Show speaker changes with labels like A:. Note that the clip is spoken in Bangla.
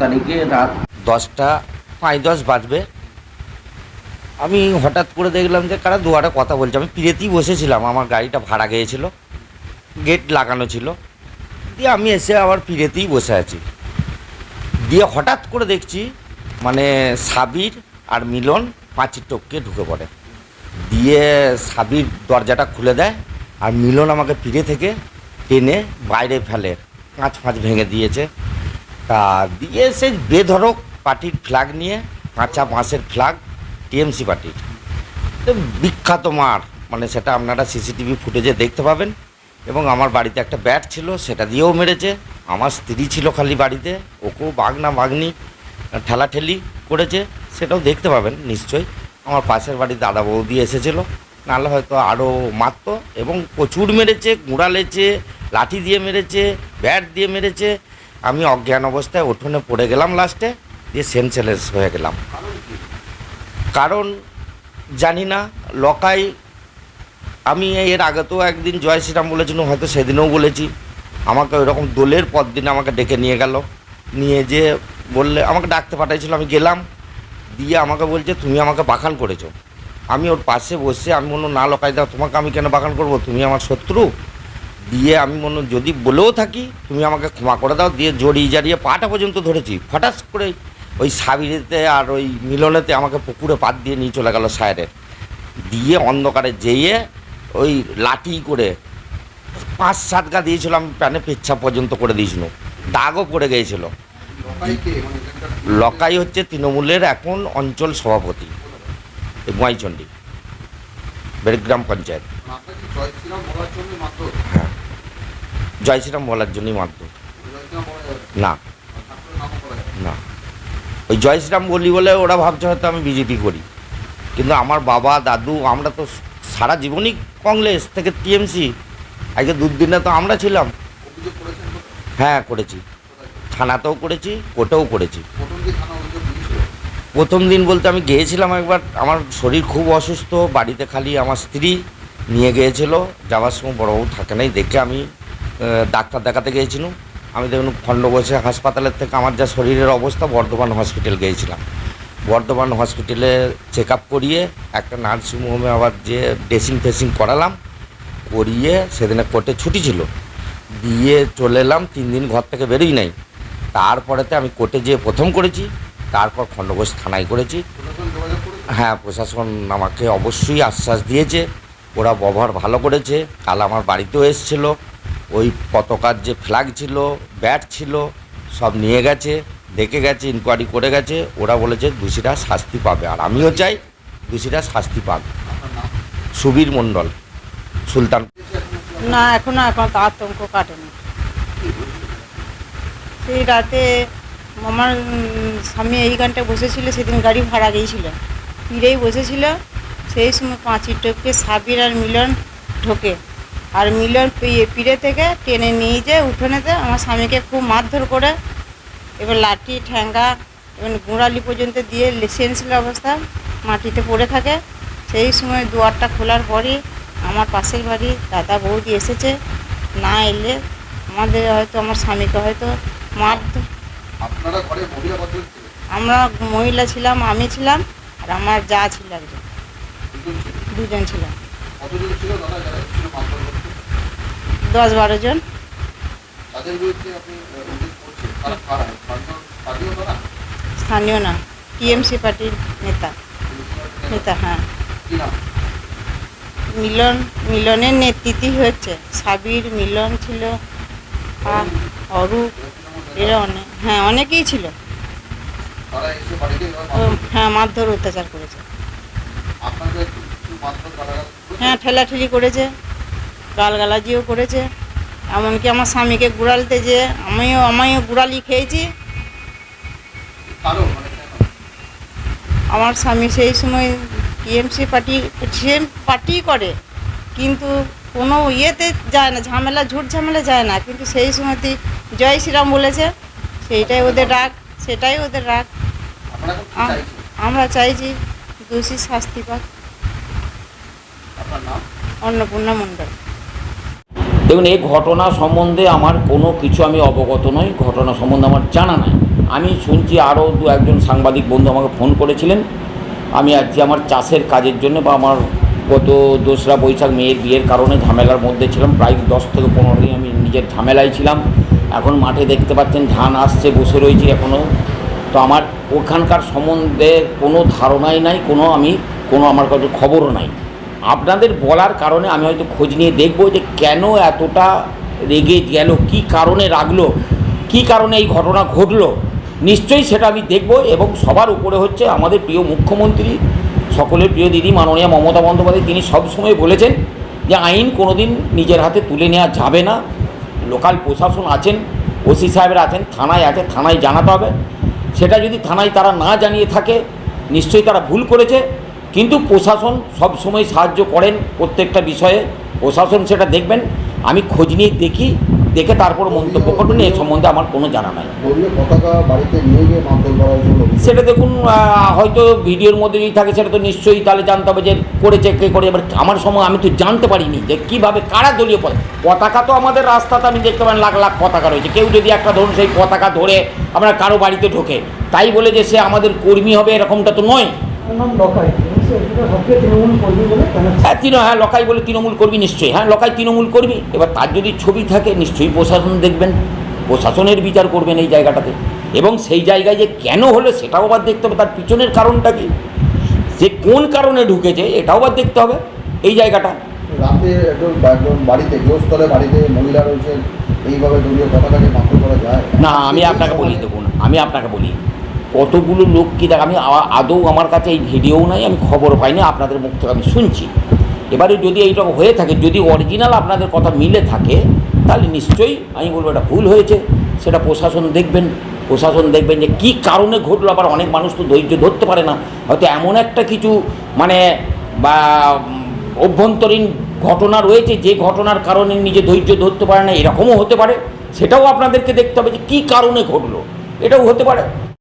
A: তারিখে রাত দশটা, পাঁচ দশ বাজবে। আমি হঠাৎ করে দেখলাম যে কারা দুয়ারে কথা বলছে। আমি পিড়েতেই বসেছিলাম, আমার গাড়িটা ভাড়া গিয়েছিল, গেট লাগানো ছিল। দিয়ে আমি এসে আবার পিড়েতেই বসে আছি। দিয়ে হঠাৎ করে দেখছি মানে সাবির আর মিলন পাঁচির টপকে ঢুকে পড়ে। দিয়ে সাবির দরজাটা খুলে দেয় আর মিলন আমাকে পিড়ে থেকে টেনে বাইরে ফেলে, কাঁচ ফাঁচ ভেঙে দিয়েছে। তা দিয়ে বেধরক পার্টির ফ্ল্যাগ নিয়ে, কাঁচা বাঁশের ফ্ল্যাগ টিএমসি পার্টির। বিখ্যাত মার মানে সেটা আপনারা সিসিটিভি ফুটেজে দেখতে পাবেন। এবং আমার বাড়িতে একটা ব্যাট ছিল, সেটা দিয়েও মেরেছে। আমার স্ত্রী ছিল খালি বাড়িতে, ওকেও বাগনা বাগনি ঠেলাঠেলি করেছে, সেটাও দেখতে পাবেন নিশ্চয়ই। আমার পাশের বাড়ি দাদা বৌদি এসেছিল, নাহলে হয়তো আরও মারতো। এবং প্রচুর মেরেছে গুঁড়ালেছে লাঠি দিয়ে মেরেছে ব্যাট দিয়ে মেরেছে। আমি অজ্ঞান অবস্থায় উঠোনে পড়ে গেলাম লাস্টে, দিয়ে সেন্সেলেস হয়ে গেলাম। কারণ জানি না, লকাই, আমি এর আগে তো একদিন জয় শ্রীরাম বলেছিল, হয়তো সেদিনও বলেছি। আমাকে ওই রকম দোলের পর দিন আমাকে ডেকে নিয়ে গেল। নিয়ে যে বললে, আমাকে ডাকতে পাঠাইছিল, আমি গেলাম। দিয়ে আমাকে বলছে, তুমি আমাকে বাখান করেছ। আমি ওর পাশে বসে, আমি বললাম, না লকাই দাও তোমাকে আমি কেন বাখান করব? তুমি আমার শত্রু। দিয়ে আমি মনে যদি বলেও থাকি, তুমি আমাকে ক্ষমা করে দাও, দিয়ে জড়িয়ে জারিয়ে পাটা পর্যন্ত ধরেছি। ফটাস করে ওই সাবিরেতে আর ওই মিলনেতে আমাকে পুকুরে পাত দিয়ে নিয়ে চলে গেল সায়রের দিয়ে অন্ধকারে যেয়ে ওই লাঠি করে পাঁচ সাত গা দিয়েছিল, আমি প্যানে পেচ্ছা পর্যন্ত করে দিয়েছিল। দাগও পড়ে গিয়েছিল। লকাই হচ্ছে তৃণমূলের এখন অঞ্চল সভাপতি, এই গোয়াইচণ্ডী বেড়গ্রাম পঞ্চায়েত। জয় শ্রীরাম বলার জন্যই মারধর না। না। ওই জয় শ্রীরাম বলি বলে ওরা ভাবছে হয়তো আমি বিজেপি করি। কিন্তু আমার বাবা, দাদু, আমরা তো সারা জীবনই কংগ্রেস থেকে টিএমসি। আজকে দুদিনে তো আমরা ছিলাম। হ্যাঁ করেছি। থানাতেও করেছি, কোর্টেও করেছি। প্রথম দিন বলতে আমি গিয়েছিলাম একবার, আমার শরীর খুব অসুস্থ, বাড়িতে খালি আমার স্ত্রী নিয়ে গিয়েছিল। যাওয়ার সময় বড়বাবু থাকে নাই, দেখে আমি ডাক্তার দেখাতে গিয়েছিলাম। আমি দেখুন খণ্ডঘোষে হাসপাতালের থেকে আমার যা শরীরের অবস্থা, বর্ধমান হসপিটাল গিয়েছিলাম। বর্ধমান হসপিটালে চেক আপ করিয়ে একটা নার্সিং হোমে আবার যে ড্রেসিং ফেসিং করালাম, করিয়ে সেদিনে কোর্টে ছুটি ছিল। দিয়ে চলে এলাম, তিন দিন ঘর থেকে বেরোই নাই। তারপরেতে আমি কোর্টে যেয়ে প্রথম করেছি, তারপর খণ্ডঘোষ থানায় করেছি। হ্যাঁ প্রশাসন আমাকে অবশ্যই আশ্বাস দিয়েছে, ওরা ব্যবহার ভালো করেছে, কাল আমার বাড়িতেও এসেছিল। ওই পতাকার যে ফ্ল্যাগ ছিল ব্যাট ছিল, সব নিয়ে গেছে, দেখে গেছে ইনকোয়ারি করে গেছে, ওরা বলেছে দোষীরা শাস্তি পাবে। আর আমিও চাই দোষীরা শাস্তি পাবে সুবীর মণ্ডল, সুলতান।
B: না, এখনও এখন আতঙ্ক কাটেনি। সেই রাতে আমার স্বামী এই গানটা বসেছিল, সেদিন গাড়ি ভাড়া গিয়েছিল। পিড়েই বসেছিল, সেই সময় পাঁচির টপকে সাবির আর মিলন ঢোকে। আর মিলন পিড়ে থেকে টেনে নিয়ে যায় উঠোনেতে আমার স্বামীকে খুব মারধর করে এবার লাঠি ঠ্যাঙ্গা এবং গুঁড়ালি পর্যন্ত দিয়ে সেন্সিল অবস্থা মাটিতে পড়ে থাকে। সেই সময় দুয়ারটা খোলার পরই আমার পাশের বাড়ি দাদা বৌদি এসেছে না এলে আমাদের হয়তো আমার স্বামীকে হয়তো মারধর। আমরা মহিলা ছিলাম আমি ছিলাম আর আমার যা ছিল একজন।
C: দুজন
B: ছিলাম
C: কতজন ছিল দাদা যারা ছিল মারধর করতে
B: দশ বারো জন।
C: স্থানীয়
B: না? টিএমসি পার্টির নেতা। নেতা হ্যাঁ। মিলন মিলনের নেতৃত্বই হচ্ছে সাবির মিলন ছিল আর অরূপ এরা অনেক হ্যাঁ অনেকেই ছিল। হ্যাঁ মারধর অত্যাচার করেছে? হ্যাঁ ঠেলাঠেলি করেছে। গালগালাজিও করেছে এমনকি আমার স্বামীকে গুড়ালতে যে আমিও আমিও গুড়ালি খেয়েছি। আমার স্বামী সেই সময় টিএমসি পার্টি সেম পার্টি করে কিন্তু কোনো ইয়েতে যায় না ঝামেলা ঝুট ঝামেলা যায় না কিন্তু সেই সময়তে জয় শ্রীরাম বলেছে সেইটাই ওদের রাগ সেটাই ওদের রাগ। আমরা চাইছি দোষী শাস্তি পাক। অন্নপূর্ণা মণ্ডল।
A: দেখুন, এই ঘটনা সম্বন্ধে আমার কোনো কিছু আমি অবগত নই, ঘটনা সম্বন্ধে আমার জানা নাই।
D: আমি শুনছি আরও দু একজন সাংবাদিক বন্ধু আমাকে ফোন করেছিলেন, আমি আজকে আমার চাষের কাজের জন্য বা আমার গত দোসরা বৈশাখ মেয়ের বিয়ের কারণে ঝামেলার মধ্যে ছিলাম, প্রায় দশ থেকে পনেরো দিন আমি নিজের ঝামেলায় ছিলাম। এখন মাঠে দেখতে পাচ্ছেন ধান আসছে, বসে রয়েছি এখনও তো আমার ওখানকার সম্বন্ধে কোনো ধারণাই নাই, কোনো আমি, কোনো আমার কাছে খবরও নাই। আপনাদের বলার কারণে আমি হয়তো খোঁজ নিয়ে দেখব যে কেন এতটা রেগে গেল, কি কারণে রাখল কি কারণে এই ঘটনা ঘটলো। নিশ্চয়ই সেটা আমি দেখব এবং সবার উপরে হচ্ছে আমাদের প্রিয় মুখ্যমন্ত্রী, সকলের প্রিয় দিদি মাননীয় মমতা বন্দ্যোপাধ্যায়, তিনি সবসময় বলেছেন যে আইন কোনোদিন নিজের হাতে তুলে নেওয়া যাবে না। লোকাল প্রশাসন আছেন, ওসি সাহেবরা আছেন, থানায় আছে, থানায় জানাতে হবে। সেটা যদি থানায় তারা না জানিয়ে থাকে, নিশ্চয়ই তারা ভুল করেছে। কিন্তু প্রশাসন সব সময় সাহায্য করেন প্রত্যেকটা বিষয়ে। প্রশাসন সেটা দেখবেন। আমি খোঁজ নিয়ে দেখি দেখে তারপর মন্তব্য করবেন এ সম্বন্ধে আমার কোনো জানা নাই।
C: দলীয় পতাকা বাড়িতে নিয়ে গিয়ে মারধর করার জন্য অভিযোগ।
D: সেটা দেখুন হয়তো ভিডিওর মধ্যে যদি থাকে সেটা তো নিশ্চয়ই তাহলে জানতে হবে যে করেছে কে করে। এবার আমার সময় আমি তো জানতে পারিনি যে কীভাবে কারা দলীয় পতাকা। পতাকা তো আমাদের রাস্তাতে আমি দেখতে পাই লাখ লাখ পতাকা রয়েছে। কেউ যদি একটা ধরুন সেই পতাকা ধরে আমরা কারও বাড়িতে ঢোকে তাই বলে যে সে আমাদের কর্মী হবে এরকমটা তো নয়। হ্যাঁ তৃণ হ্যাঁ লকাই বলে তৃণমূল করবি নিশ্চয়ই। হ্যাঁ লকাই তৃণমূল করবি। এবার তার যদি ছবি থাকে নিশ্চয়ই প্রশাসন দেখবেন। প্রশাসনের বিচার করবেন এই জায়গাটাতে। এবং সেই জায়গায় যে কেন হলো সেটাও আবার দেখতে হবে। তার পিছনের কারণটা কি? যে কোন কারণে ঢুকেছে এটাও আবার দেখতে হবে এই জায়গাটা।
C: রাতে একজন বাড়িতে গৃহস্থলে বাড়িতে মহিলা রয়েছেন এইভাবে দলীয় পতাকাকে মারধর করা যায়?
D: না আমি আপনাকে বলি দেখুন আমি আপনাকে বলি কতগুলো লোক কি দেখ, আমি আদৌ আমার কাছে এই ভিডিও নাই, আমি খবর পাইনি, আপনাদের মুখ থেকে আমি শুনছি। এবারে যদি এইটা হয়ে থাকে, যদি অরিজিনাল আপনাদের কথা মিলে থাকে, তাহলে নিশ্চয়ই আমি বলব এটা ভুল হয়েছে। সেটা প্রশাসন দেখবেন প্রশাসন দেখবেন যে কী কারণে ঘটলো, আবার অনেক মানুষ তো ধৈর্য ধরতে পারে না। হয়তো এমন একটা কিছু মানে বা অভ্যন্তরীণ ঘটনা রয়েছে, যে ঘটনার কারণে নিজে ধৈর্য ধরতে পারে না, এরকমও হতে পারে। সেটাও আপনাদেরকে দেখতে হবে যে কী কারণে ঘটলো। এটাও হতে পারে।